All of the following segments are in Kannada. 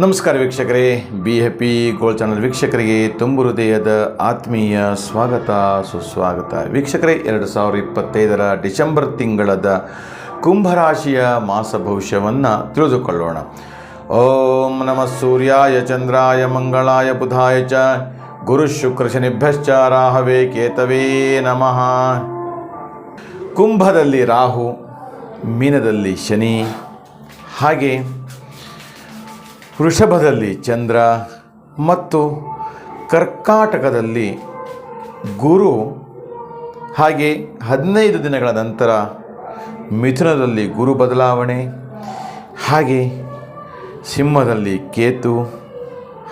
ನಮಸ್ಕಾರ ವೀಕ್ಷಕರೇ. ಬಿ ಹ್ಯಾಪಿ ಗೋಲ್ಡ್ ಚಾನಲ್ ವೀಕ್ಷಕರಿಗೆ ತುಂಬು ಹೃದಯದ ಆತ್ಮೀಯ ಸ್ವಾಗತ, ಸುಸ್ವಾಗತ. ವೀಕ್ಷಕರೇ, ಎರಡು ಸಾವಿರದ ಇಪ್ಪತ್ತೈದರ ಡಿಸೆಂಬರ್ ತಿಂಗಳದ ಕುಂಭರಾಶಿಯ ಮಾಸ ಭವಿಷ್ಯವನ್ನು ತಿಳಿದುಕೊಳ್ಳೋಣ. ಓಂ ನಮಃ ಸೂರ್ಯಾಯ, ಚಂದ್ರಾಯ, ಮಂಗಳಾಯ, ಬುಧಾಯ ಚ. ಗುರು ಶುಕ್ರ ಶನಿಭ್ಯಶ್ಚ, ರಾಹವೇ, ಕೇತವೇ ನಮಃ. ಕುಂಭದಲ್ಲಿ ರಾಹು, ಮೀನದಲ್ಲಿ ಶನಿ. ಹಾಗೆ ವೃಷಭದಲ್ಲಿ ಚಂದ್ರ ಮತ್ತು ಕರ್ಕಾಟಕದಲ್ಲಿ ಗುರು. ಹಾಗೆ ಹದಿನೈದು ದಿನಗಳ ನಂತರ ಮಿಥುನದಲ್ಲಿ ಗುರು ಬದಲಾವಣೆ, ಹಾಗೆ ಸಿಂಹದಲ್ಲಿ ಕೇತು,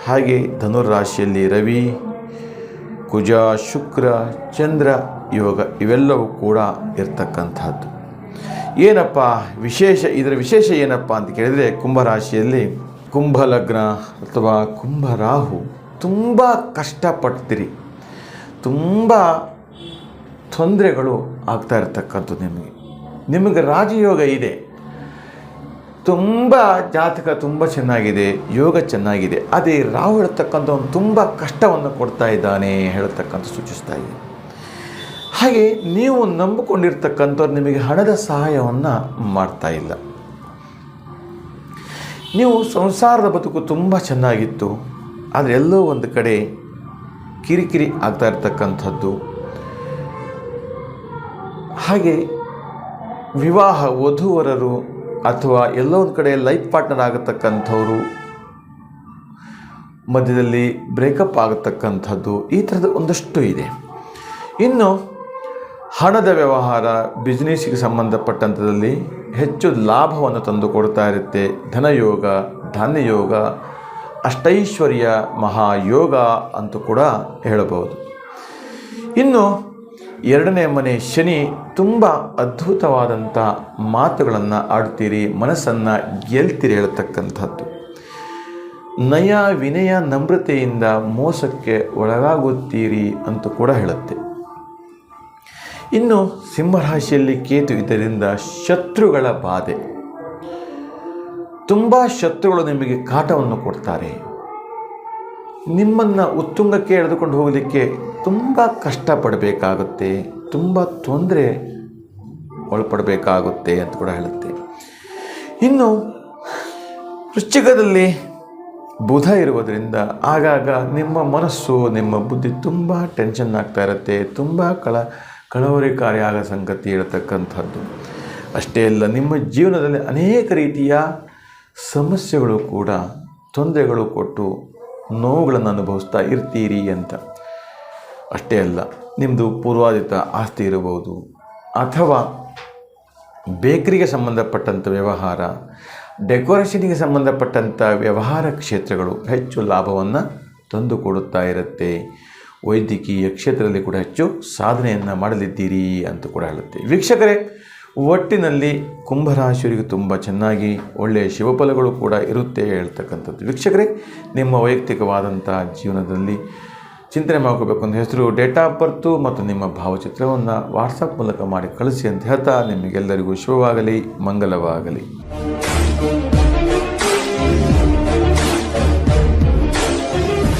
ಹಾಗೆ ಧನುರಾಶಿಯಲ್ಲಿ ರವಿ, ಕುಜ, ಶುಕ್ರ, ಚಂದ್ರ ಯೋಗ ಇವೆಲ್ಲವೂ ಕೂಡ ಇರ್ತಕ್ಕಂಥದ್ದು ಏನಪ್ಪ ವಿಶೇಷ, ಇದರ ವಿಶೇಷ ಏನಪ್ಪ ಅಂತ ಕೇಳಿದರೆ ಕುಂಭರಾಶಿಯಲ್ಲಿ ಕುಂಭ ಲಗ್ನ ಅಥವಾ ಕುಂಭ ರಾಹು ತುಂಬ ಕಷ್ಟಪಡ್ತೀರಿ. ತುಂಬ ತೊಂದರೆಗಳು ಆಗ್ತಾ ಇರ್ತಕ್ಕಂಥದ್ದು ನಿಮಗೆ. ನಿಮಗೆ ರಾಜಯೋಗ ಇದೆ. ತುಂಬ ಜಾತಕ ತುಂಬ ಚೆನ್ನಾಗಿದೆ, ಯೋಗ ಚೆನ್ನಾಗಿದೆ. ಅದೇ ರಾಹು ಹೇಳ್ತಕ್ಕಂಥ ಒಂದು ತುಂಬ ಕಷ್ಟವನ್ನು ಕೊಡ್ತಾ ಇದ್ದಾನೆ ಹೇಳ್ತಕ್ಕಂಥ ಸೂಚಿಸ್ತಾ ಇದೆ. ಹಾಗೆ ನೀವು ನಂಬಿಕೊಂಡಿರ್ತಕ್ಕಂಥವ್ರು ನಿಮಗೆ ಹಣದ ಸಹಾಯವನ್ನು ಮಾಡ್ತಾ ಇಲ್ಲ. ನೀವು ಸಂಸಾರದ ಬದುಕು ತುಂಬ ಚೆನ್ನಾಗಿತ್ತು, ಆದರೆ ಎಲ್ಲೋ ಒಂದು ಕಡೆ ಕಿರಿಕಿರಿ ಆಗ್ತಾ ಇರ್ತಕ್ಕಂಥದ್ದು. ಹಾಗೆ ವಿವಾಹ ವಧುವರರು ಅಥವಾ ಎಲ್ಲೋ ಒಂದು ಕಡೆ ಲೈಫ್ ಪಾರ್ಟ್ನರ್ ಆಗತಕ್ಕಂಥವರು ಮಧ್ಯದಲ್ಲಿ ಬ್ರೇಕಪ್ ಆಗತಕ್ಕಂಥದ್ದು ಈ ಥರದ ಒಂದಷ್ಟು ಇದೆ. ಇನ್ನು ಹಣದ ವ್ಯವಹಾರ ಬಿಸ್ನೆಸ್ಸಿಗೆ ಸಂಬಂಧಪಟ್ಟಂಥದ್ದಲ್ಲಿ ಹೆಚ್ಚು ಲಾಭವನ್ನು ತಂದುಕೊಡ್ತಾ ಇರುತ್ತೆ. ಧನಯೋಗ, ಧಾನ್ಯಯೋಗ, ಅಷ್ಟೈಶ್ವರ್ಯ ಮಹಾಯೋಗ ಅಂತೂ ಕೂಡ ಹೇಳಬಹುದು. ಇನ್ನು ಎರಡನೇ ಮನೆ ಶನಿ ತುಂಬ ಅದ್ಭುತವಾದಂಥ ಮಾತುಗಳನ್ನು ಆಡ್ತೀರಿ ಮನಸ್ಸನ್ನು ಗೆಲ್ತೀರಿ ಹೇಳ್ತಕ್ಕಂಥದ್ದು. ನಯ ವಿನಯ ನಮ್ರತೆಯಿಂದ ಮೋಸಕ್ಕೆ ಒಳಗಾಗುತ್ತೀರಿ ಅಂತ ಕೂಡ ಹೇಳುತ್ತೆ. ಇನ್ನು ಸಿಂಹರಾಶಿಯಲ್ಲಿ ಕೇತು ಇದರಿಂದ ಶತ್ರುಗಳ ಬಾಧೆ. ತುಂಬ ಶತ್ರುಗಳು ನಿಮಗೆ ಕಾಟವನ್ನು ಕೊಡ್ತಾರೆ. ನಿಮ್ಮನ್ನು ಉತ್ತುಂಗಕ್ಕೆ ಎಳೆದುಕೊಂಡು ಹೋಗಲಿಕ್ಕೆ ತುಂಬ ಕಷ್ಟಪಡಬೇಕಾಗುತ್ತೆ, ತುಂಬ ತೊಂದರೆ ಒಳಪಡಬೇಕಾಗುತ್ತೆ ಅಂತ ಕೂಡ ಹೇಳುತ್ತೆ. ಇನ್ನು ವೃಶ್ಚಿಕದಲ್ಲಿ ಬುಧ ಇರುವುದರಿಂದ ಆಗಾಗ ನಿಮ್ಮ ಮನಸ್ಸು, ನಿಮ್ಮ ಬುದ್ಧಿ ತುಂಬ ಟೆನ್ಷನ್ ಆಗ್ತಾ ಇರುತ್ತೆ, ತುಂಬ ಕಳ ಕಳವರಿಕಾರಿ ಆಗ ಸಂಗತಿ ಇರತಕ್ಕಂಥದ್ದು ಅಷ್ಟೇ ಅಲ್ಲ, ನಿಮ್ಮ ಜೀವನದಲ್ಲಿ ಅನೇಕ ರೀತಿಯ ಸಮಸ್ಯೆಗಳು ಕೂಡ, ತೊಂದರೆಗಳು ಕೊಟ್ಟು ನೋವುಗಳನ್ನು ಅನುಭವಿಸ್ತಾ ಇರ್ತೀರಿ ಅಂತ. ಅಷ್ಟೇ ಅಲ್ಲ ನಿಮ್ಮದು ಪೂರ್ವಾದಿತ ಆಸ್ತಿ ಇರಬಹುದು. ಅಥವಾ ಬೇಕರಿಗೆ ಸಂಬಂಧಪಟ್ಟಂಥ ವ್ಯವಹಾರ, ಡೆಕೋರೇಷನಿಗೆ ಸಂಬಂಧಪಟ್ಟಂಥ ವ್ಯವಹಾರ ಕ್ಷೇತ್ರಗಳು ಹೆಚ್ಚು ಲಾಭವನ್ನು ತಂದುಕೊಡುತ್ತಾ ಇರುತ್ತೆ. ವೈದ್ಯಕೀಯ ಕ್ಷೇತ್ರದಲ್ಲಿ ಕೂಡ ಹೆಚ್ಚು ಸಾಧನೆಯನ್ನು ಮಾಡಲಿದ್ದೀರಿ ಅಂತ ಕೂಡ ಹೇಳುತ್ತೆ. ವೀಕ್ಷಕರೇ, ಒಟ್ಟಿನಲ್ಲಿ ಕುಂಭರಾಶಿಯವರಿಗೆ ತುಂಬ ಚೆನ್ನಾಗಿ ಒಳ್ಳೆಯ ಶಿವಫಲಗಳು ಕೂಡ ಇರುತ್ತೆ ಹೇಳ್ತಕ್ಕಂಥದ್ದು. ವೀಕ್ಷಕರೇ, ನಿಮ್ಮ ವೈಯಕ್ತಿಕವಾದಂಥ ಜೀವನದಲ್ಲಿ ಚಿಂತನೆ ಮಾಡ್ಕೋಬೇಕು ಅಂತ ಹೆಸರು ಡೇಟ್ ಆಫ್ ಬರ್ತು ಮತ್ತು ನಿಮ್ಮ ಭಾವಚಿತ್ರವನ್ನು ವಾಟ್ಸಪ್ ಮೂಲಕ ಮಾಡಿ ಕಳಿಸಿ ಅಂತ ಹೇಳ್ತಾ ನಿಮಗೆಲ್ಲರಿಗೂ ಶುಭವಾಗಲಿ ಮಂಗಲವಾಗಲಿ